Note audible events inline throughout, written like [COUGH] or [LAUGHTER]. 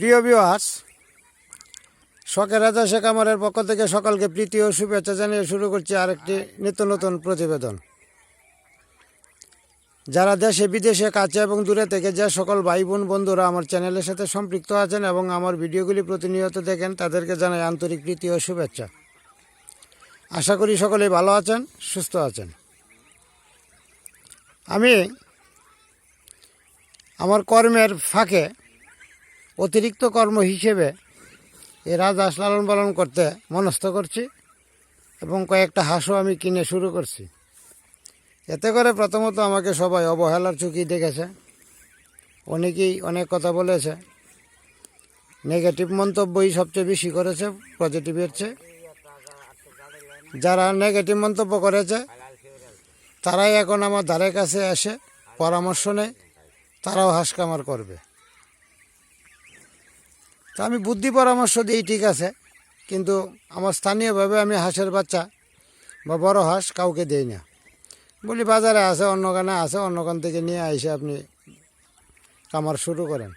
প্রিয় ভিউয়ার্স শখের রাজা শেখ আমারের পক্ষ থেকে সকলকে প্রীতি ও শুভেচ্ছা জানিয়ে শুরু করছি আরেকটি নিত্য নতুন প্রতিবেদন। যারা দেশে, বিদেশে কাছে এবং দূরে থেকে যে সকল ভাই বোন বন্ধুরা আমার চ্যানেলের সাথে সম্পৃক্ত আছেন এবং আমার ভিডিওগুলি প্রতিনিয়ত দেখেন, তাদেরকে জানাই আন্তরিক প্রীতি ও শুভেচ্ছা। আশা করি সকলেই ভালো আছেন, সুস্থ আছেন। আমি আমার কর্মের ফাঁকে অতিরিক্ত কর্ম হিসেবে এরা রাজহাঁস লালন পালন করতে মনস্থ করছি এবং কয়েকটা হাঁসও আমি কিনে শুরু করছি। এতে করে প্রথমত আমাকে সবাই অবহেলার চুকি দেখেছে। অনেকেই অনেক কথা বলেছে। নেগেটিভ মন্তব্যই সবচেয়ে বেশি করেছে পজিটিভের চেয়ে। যারা নেগেটিভ মন্তব্য করেছে, তারাই এখন আমার ধারে কাছে এসে পরামর্শ নেয়, তারাও হাঁস কামার করবে। তা আমি বুদ্ধি পরামর্শ দিই, ঠিক আছে। কিন্তু আমার স্থানীয়ভাবে আমি হাঁসের বাচ্চা বা বড় হাঁস কাউকে দেই না। বলি, বাজারে আছে, অন্য গানে আছে, অন্য গান থেকে নিয়ে এসে আপনি কামার শুরু করেন।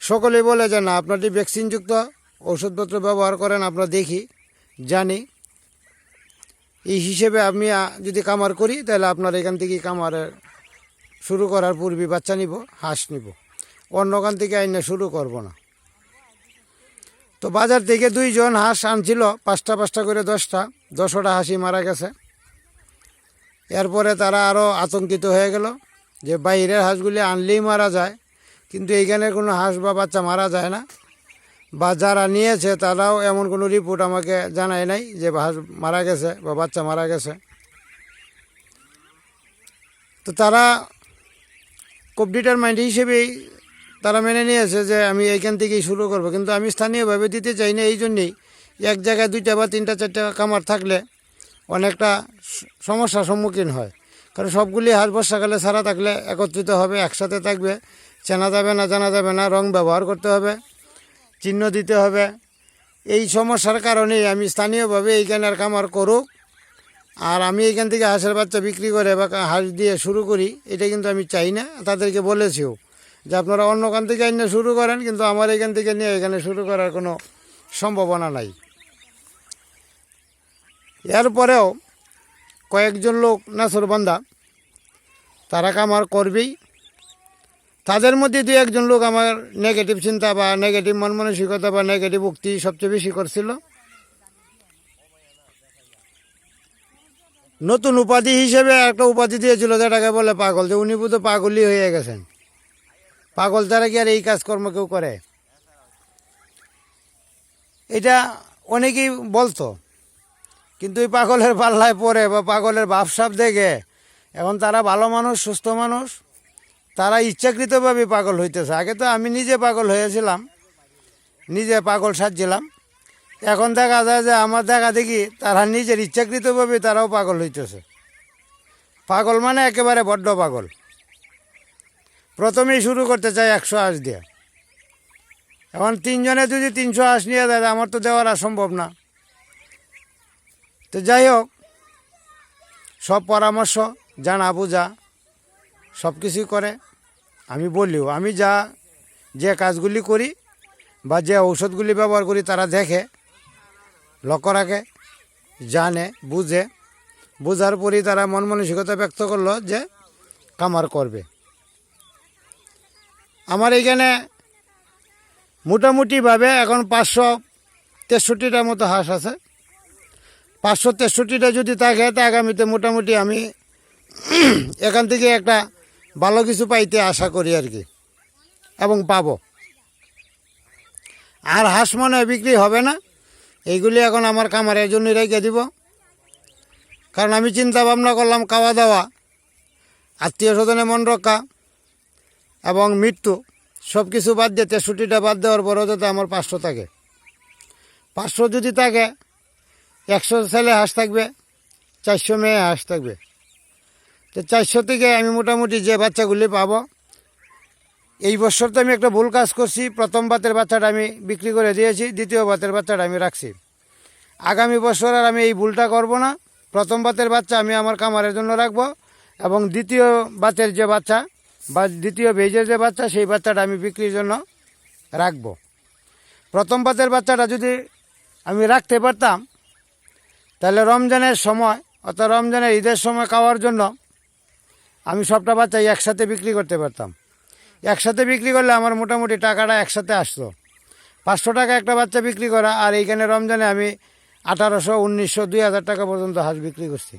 সকলেই বলে যে, না আপনারটি ভ্যাকসিনযুক্ত ওষুধপত্র ব্যবহার করেন, আমরা দেখি, জানি। এই হিসেবে আমি যদি কামার করি, তাহলে আপনার এখান থেকে কামারের শুরু করার পূর্বে বাচ্চা নিব, হাঁস নিব। অন্য গান থেকে আইনে শুরু করব না। তো বাজার থেকে দুইজন হাঁস আনছিল, পাঁচটা পাঁচটা করে দশটা দশটা হাসি মারা গেছে। এরপরে তারা আরও আতঙ্কিত হয়ে গেল যে বাইরের হাঁসগুলি আনলেই মারা যায়, কিন্তু এইখানে কোনো হাঁস বা বাচ্চা মারা যায় না। বা যারা নিয়েছে তারাও এমন কোনো রিপোর্ট আমাকে জানায় নাই যে হাঁস মারা গেছে বা বাচ্চা মারা গেছে। তো তারা খুব ডিটারমাইন্ড হিসেবেই তারা মেনে নিয়েছে যে আমি এইখান থেকেই শুরু করব। কিন্তু আমি স্থানীয়ভাবে দিতে চাই না, এই জন্যেই এক জায়গায় দুইটা বা তিনটা, চারটা কামার থাকলে অনেকটা সমস্যার সম্মুখীন হয়। কারণ সবগুলি হাঁস বর্ষাকালে ছাড়া থাকলে একত্রিত হবে, একসাথে থাকবে, চেনা যাবে না, জানা যাবে না, রং ব্যবহার করতে হবে, চিহ্ন দিতে হবে। এই সমস্যার কারণেই আমি স্থানীয়ভাবে এইখানের কামার করুক। আর আমি এখান থেকে হাঁসের বাচ্চা বিক্রি করে বা হাঁস দিয়ে শুরু করি, এটা কিন্তু আমি চাই না, তাদেরকে বলেছিও। যে আপনারা অন্য কান থেকে এনে শুরু করেন, কিন্তু আমার এখান থেকে নিয়ে এখানে শুরু করার কোনো সম্ভাবনা নাই। এরপরেও কয়েকজন লোক নাসরবান্ধা তারা কামার করবেই। তাদের মধ্যে দু একজন লোক আমার নেগেটিভ চিন্তা বা নেগেটিভ মন মানসিকতা বা নেগেটিভ উক্তি সবচেয়ে বেশি করছিল। নতুন উপাধি হিসেবে একটা উপাধি দিয়েছিল যেটাকে বলে পাগল, যে উনি বুধ পাগলই হয়ে গেছেন। পাগল ছাড়া কি আর এই কাজকর্ম কেউ করে? এটা অনেকেই বলতো, কিন্তু এই পাগলের পাল্লায় পড়ে বা পাগলের ভাবসাব দেখে, এখন তারা ভালো মানুষ, সুস্থ মানুষ, তারা ইচ্ছাকৃতভাবে পাগল হইতেছে। আগে তো আমি নিজে পাগল হয়েছিলাম, নিজে পাগল সাজছিলাম। এখন দেখা যায় যে আমার দেখা দেখি তারা নিজের ইচ্ছাকৃতভাবে তারাও পাগল হইতেছে। পাগল মানে একেবারে বড্ড পাগল। প্রথমেই শুরু করতে চাই একশো আশ দিয়ে। এখন তিনজনে যদি তিনশো আশ নিয়ে দেয় আমার তো দেওয়ার অসম্ভব না। তো যাই হোক, সব পরামর্শ, জানা বোঝা, সব কিছুই করে আমি বলিও আমি যা, যে কাজগুলি করি বা যে ঔষধগুলি ব্যবহার করি, তারা দেখে, লক্ষ্য রাখে, জানে, বুঝে, বোঝার পরই তারা মন মানসিকতা ব্যক্ত করল যে কামার করবে। আমার মোটামুটিভাবে এখন পাঁচশো তেষট্টিটার মতো হাঁস আছে। পাঁচশো তেষট্টিটা যদি থাকে, তা আগামীতে মোটামুটি আমি [CLEARS THROAT] এখান থেকে একটা ভালো কিছু পাইতে আশা করি আর কি, এবং পাবো। আর হাঁস মনে বিক্রি হবে না, এইগুলি এখন আমার কামারের জন্য রেখে দিব। কারণ আমি চিন্তা ভাবনা করলাম, খাওয়া দাওয়া, আত্মীয় স্বজনে মন রক্ষা এবং মৃত্যু সব কিছু বাদ দিয়ে তেষট্টিটা বাদ দেওয়ার পরেও যাতে আমার পাঁচশো থাকে। পাঁচশো যদি থাকে, একশো ছেলে হাঁস থাকবে, চারশো মেয়ে হাঁস থাকবে। তো চারশো থেকে আমি মোটামুটি যে বাচ্চাগুলি পাবো, এই বছর তো আমি একটা ভুল কাজ করছি। প্রথম বাতের বাচ্চাটা আমি বিক্রি করে দিয়েছি, দ্বিতীয় বাতের বাচ্চাটা আমি রাখছি। আগামী বছর আর আমি এই ভুলটা করব না। প্রথম বাতের বাচ্চা আমি আমার কামারের জন্য রাখব এবং দ্বিতীয় বাতের যে বাচ্চা বা দ্বিতীয় ভেজের যে বাচ্চা, সেই বাচ্চাটা আমি বিক্রির জন্য রাখব। প্রথম পাতের বাচ্চাটা যদি আমি রাখতে পারতাম, তাহলে রমজানের সময় অর্থাৎ রমজানের ঈদের সময় খাওয়ার জন্য আমি সবটা বাচ্চাই একসাথে বিক্রি করতে পারতাম। একসাথে বিক্রি করলে আমার মোটামুটি টাকাটা একসাথে আসতো। পাঁচশো টাকা একটা বাচ্চা বিক্রি করা আর এইখানে রমজানে আমি আঠারোশো, উনিশশো, দুই হাজার টাকা পর্যন্ত হাঁস বিক্রি করছি।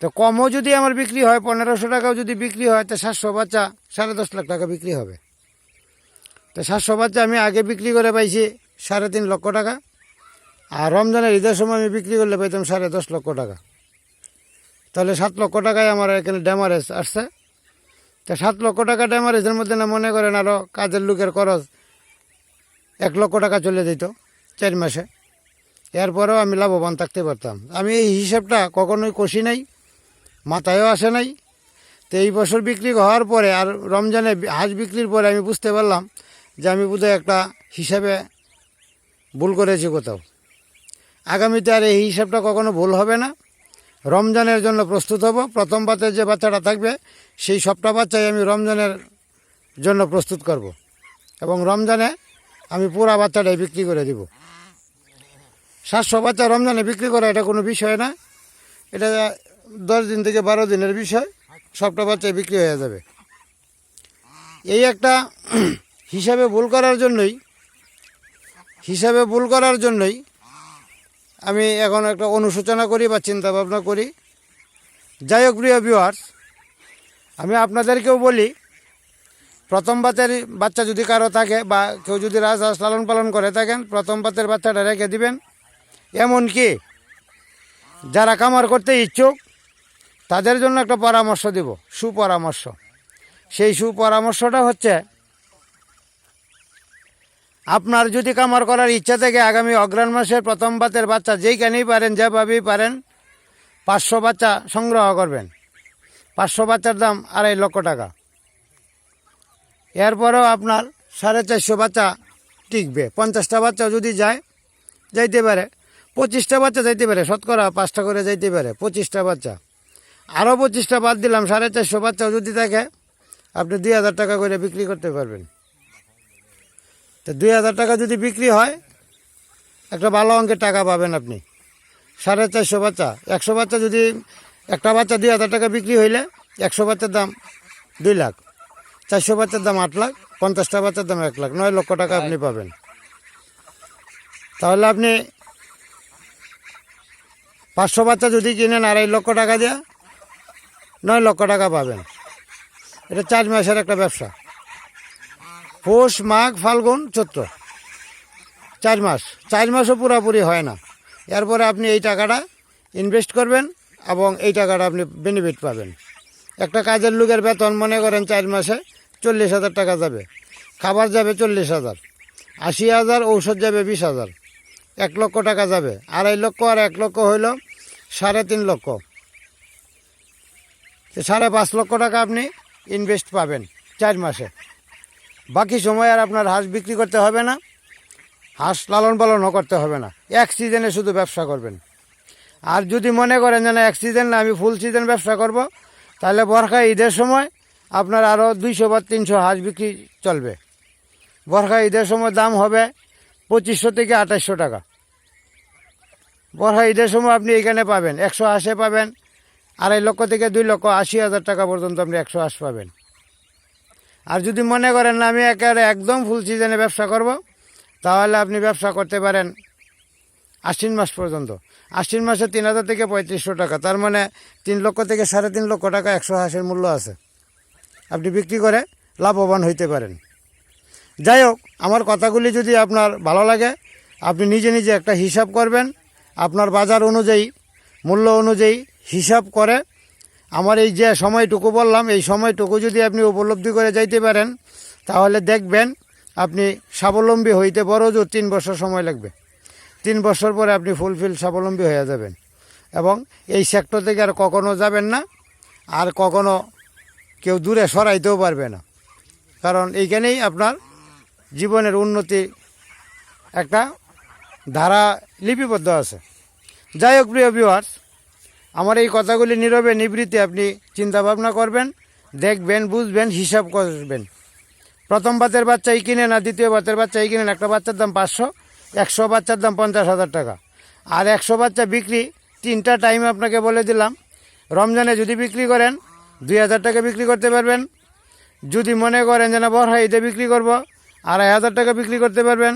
তো কমও যদি আমার বিক্রি হয়, পনেরোশো টাকাও যদি বিক্রি হয়, তো সাতশো বাচ্চা, সাড়ে দশ লাখ টাকা বিক্রি হবে। তো সাতশো বাচ্চা আমি আগে বিক্রি করে পাইছি সাড়ে তিন লক্ষ টাকা, আর রমজানের ঈদের সময় আমি বিক্রি করলে পাইতাম সাড়ে দশ লক্ষ টাকা। তাহলে সাত লক্ষ টাকায় আমার এখানে ড্যামারেজ আসছে। তো সাত লক্ষ টাকা ড্যামারেজের মধ্যে না মনে করেন আরও কাজের লোকের খরচ এক লক্ষ টাকা চলে যেত চার মাসে। এরপরেও আমি লাভবান থাকতে পারতাম। আমি এই হিসাবটা কখনোই কষি নাই। মাথায়ও আসে নাই। তো এই বছর বিক্রি হওয়ার পরে আর রমজানে হাঁস বিক্রির পরে আমি বুঝতে পারলাম যে আমি বোধহয় একটা হিসাবে ভুল করেছি কোথাও। আগামীতে আর এই হিসাবটা কখনো ভুল হবে না। রমজানের জন্য প্রস্তুত হব। প্রথম বাচ্চার যে বাচ্চাটা থাকবে, সেই সবটা বাচ্চাই আমি রমজানের জন্য প্রস্তুত করব। এবং রমজানে আমি পুরা বাচ্চাটাই বিক্রি করে দিব। সাতশো বাচ্চা রমজানে বিক্রি করা এটা কোনো বিষয় না। এটা দশ দিন থেকে বারো দিনের বিষয়, সবটা বাচ্চাই বিক্রি হয়ে যাবে। এই একটা হিসাবে ভুল করার জন্যই, হিসাবে ভুল করার জন্যই আমি এখন একটা অনুশোচনা করি বা চিন্তা ভাবনা করি। যাই হোক, প্রিয় ভিউয়ার্স আমি আপনাদেরকেও বলি, প্রথম বাতের বাচ্চা যদি কারও থাকে বা কেউ যদি রাজহাঁস লালন পালন করে থাকেন, প্রথম বাতের বাচ্চাটা রেখে দিবেন। এমনকি যারা কামার করতে ইচ্ছুক তাদের জন্য একটা পরামর্শ দিব, সুপরামর্শ। সেই সুপরামর্শটা হচ্ছে, আপনার যদি কামার করার ইচ্ছা থেকে, আগামী অগ্রাণ মাসের প্রথম বাতের বাচ্চা যেইখানেই পারেন, যেভাবেই পারেন, পাঁচশো বাচ্চা সংগ্রহ করবেন। পাঁচশো বাচ্চার দাম আড়াই লক্ষ টাকা। এরপরেও আপনার সাড়ে চারশো বাচ্চা টিকবে। পঞ্চাশটা বাচ্চা যদি যায়, যাইতে পারে। পঁচিশটা বাচ্চা যাইতে পারে, শতকরা পাঁচটা করে যাইতে পারে, পঁচিশটা বাচ্চা। আরও পঁচিশটা বাদ দিলাম, সাড়ে চারশো বাচ্চা যদি থাকে। আপনি দুই হাজার টাকা করে বিক্রি করতে পারবেন। তো দুই হাজার টাকা যদি বিক্রি হয়, একটা ভালো অঙ্কের টাকা পাবেন আপনি। সাড়ে চারশো বাচ্চা, একশো বাচ্চা যদি একটা বাচ্চা দুই হাজার টাকা বিক্রি হইলে, একশো বাচ্চার দাম দুই লাখ, চারশো বাচ্চার দাম আট লাখ, পঞ্চাশটা বাচ্চার দাম এক লাখ, নয় লক্ষ টাকা আপনি পাবেন। তাহলে আপনি পাঁচশো বাচ্চা যদি কিনেন আড়াই লক্ষ টাকা দিয়ে নয় লক্ষ টাকা পাবেন। এটা চার মাসের একটা ব্যবসা। পৌষ, মাঘ, ফাল্গুন, চৈত্র। চার মাস। চার মাসও পুরোপুরি হয় না। এরপরে আপনি এই টাকাটা ইনভেস্ট করবেন এবং এই টাকাটা আপনি বেনিফিট পাবেন। একটা কাজের লোকের বেতন মনে করেন চার মাসে চল্লিশ হাজার টাকা যাবে। খাবার যাবে চল্লিশ হাজার। আশি হাজার, ঔষধ যাবে বিশ হাজার। এক লক্ষ টাকা যাবে। আড়াই লক্ষ আর এক লক্ষ হইল সাড়ে তিন লক্ষ। তো সাড়ে পাঁচ লক্ষ টাকা আপনি ইনভেস্ট পাবেন চার মাসে। বাকি সময় আর আপনার হাঁস বিক্রি করতে হবে না, হাঁস লালন পালনও করতে হবে না, এক সিজনে শুধু ব্যবসা করবেন। আর যদি মনে করেন যে না, এক সিজন না, আমি ফুল সিজন ব্যবসা করব, তাহলে বর্ষা ঈদের সময় আপনার আরও দুইশো বা তিনশো হাঁস বিক্রি চলবে। বর্ষা ঈদের সময় দাম হবে পঁচিশশো থেকে আঠাশশো টাকা। বর্ষা ঈদের সময় আপনি এখানে পাবেন, একশো হাঁসে পাবেন আড়াই লক্ষ থেকে দুই লক্ষ আশি হাজার টাকা পর্যন্ত আপনি একশো হাঁস পাবেন। আর যদি মনে করেন না, আমি একেবারে একদম ফুল সিজনে ব্যবসা করব, তাহলে আপনি ব্যবসা করতে পারেন আশ্বিন মাস পর্যন্ত। আশ্বিন মাসে তিন হাজার থেকে পঁয়ত্রিশশো টাকা, তার মানে তিন লক্ষ থেকে সাড়ে তিন লক্ষ টাকা একশো হাঁসের মূল্য আছে। আপনি বিক্রি করে লাভবান হইতে পারেন। যাই হোক, আমার কথাগুলি যদি আপনার ভালো লাগে, আপনি নিজে নিজে একটা হিসাব করবেন। আপনার বাজার অনুযায়ী, মূল্য অনুযায়ী হিসাব করে। আমার এই যে সময়টুকু বললাম, এই সময়টুকু যদি আপনি উপলব্ধি করে যাইতে পারেন, তাহলে দেখবেন আপনি স্বাবলম্বী হইতে বড় জোর তিন বছর সময় লাগবে। তিন বছর পরে আপনি ফুলফিল স্বাবলম্বী হয়ে যাবেন। এবং এই সেক্টর থেকে আর কখনো যাবেন না, আর কখনো কেউ দূরে সরাইতেও পারবে না। কারণ এইখানেই আপনার জীবনের উন্নতি একটা ধারা লিপিবদ্ধ আছে। যাই হোক, প্রিয় ভিউয়ার্স আমার এই কথাগুলি নীরবে নিবৃত্তি আপনি চিন্তা ভাবনা করবেন, দেখবেন, বুঝবেন, হিসাব করবেন। প্রথম বাতের বাচ্চা এই কিনেন আর দ্বিতীয় বাতের বাচ্চা এই কিনেন। একটা বাচ্চার দাম পাঁচশো, একশো বাচ্চার দাম পঞ্চাশ হাজার টাকা। আর একশো বাচ্চা বিক্রি, তিনটা টাইম আপনাকে বলে দিলাম। রমজানে যদি বিক্রি করেন, দুই হাজার টাকা বিক্রি করতে পারবেন। যদি মনে করেন যে না হয় এটা বিক্রি করব, আড়াই হাজার টাকা বিক্রি করতে পারবেন।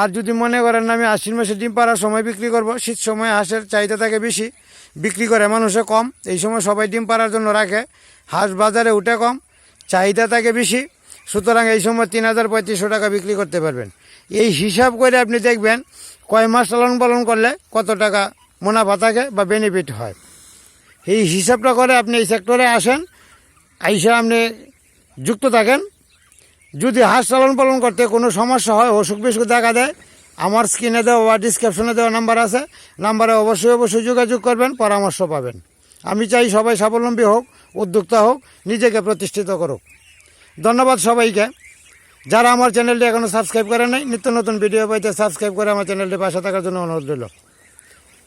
আর যদি মনে করেন আমি আশ্বিন মাসে ডিম পাড়ার সময় বিক্রি করব, শীত সময় হাঁসের চাহিদা থাকে বেশি, বিক্রি করে মানুষে কম, এই সময় সবাই ডিম পাড়ার জন্য রাখে, হাঁস বাজারে উঠে কম, চাহিদা থাকে বেশি, সুতরাং এই সময় তিন হাজার পঁয়ত্রিশশো টাকা বিক্রি করতে পারবেন। এই হিসাব করে আপনি দেখবেন কয় মাস লালন পালন করলে কত টাকা মুনাফা থাকে বা বেনিফিট হয়। এই হিসাবটা করে আপনি এই সেক্টরে আসেন, আইসা আপনি যুক্ত থাকেন যদি হাঁস লালন পালন করতে কোনো সমস্যা হয়, অসুখ বিসুখ দেখা দেয়, আমার স্ক্রিনে দেওয়া বা ডিসক্রিপশনে দেওয়া নাম্বার আছে। নাম্বারে অবশ্যই অবশ্যই যোগাযোগ করবেন, পরামর্শ পাবেন। আমি চাই সবাই স্বাবলম্বী হোক, উদ্যোক্তা হোক, নিজেকে প্রতিষ্ঠিত করুক। ধন্যবাদ সবাইকে। যারা আমার চ্যানেলটি এখনও সাবস্ক্রাইব করে নাই, নিত্য নতুন ভিডিও পাইতে সাবস্ক্রাইব করে আমার চ্যানেলটি পাশে থাকার জন্য অনুরোধ রইল।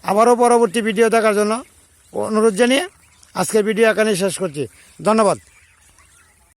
আবারও পরবর্তী ভিডিও দেখার জন্য অনুরোধ জানিয়ে আজকের ভিডিও এখানেই শেষ করছি। ধন্যবাদ।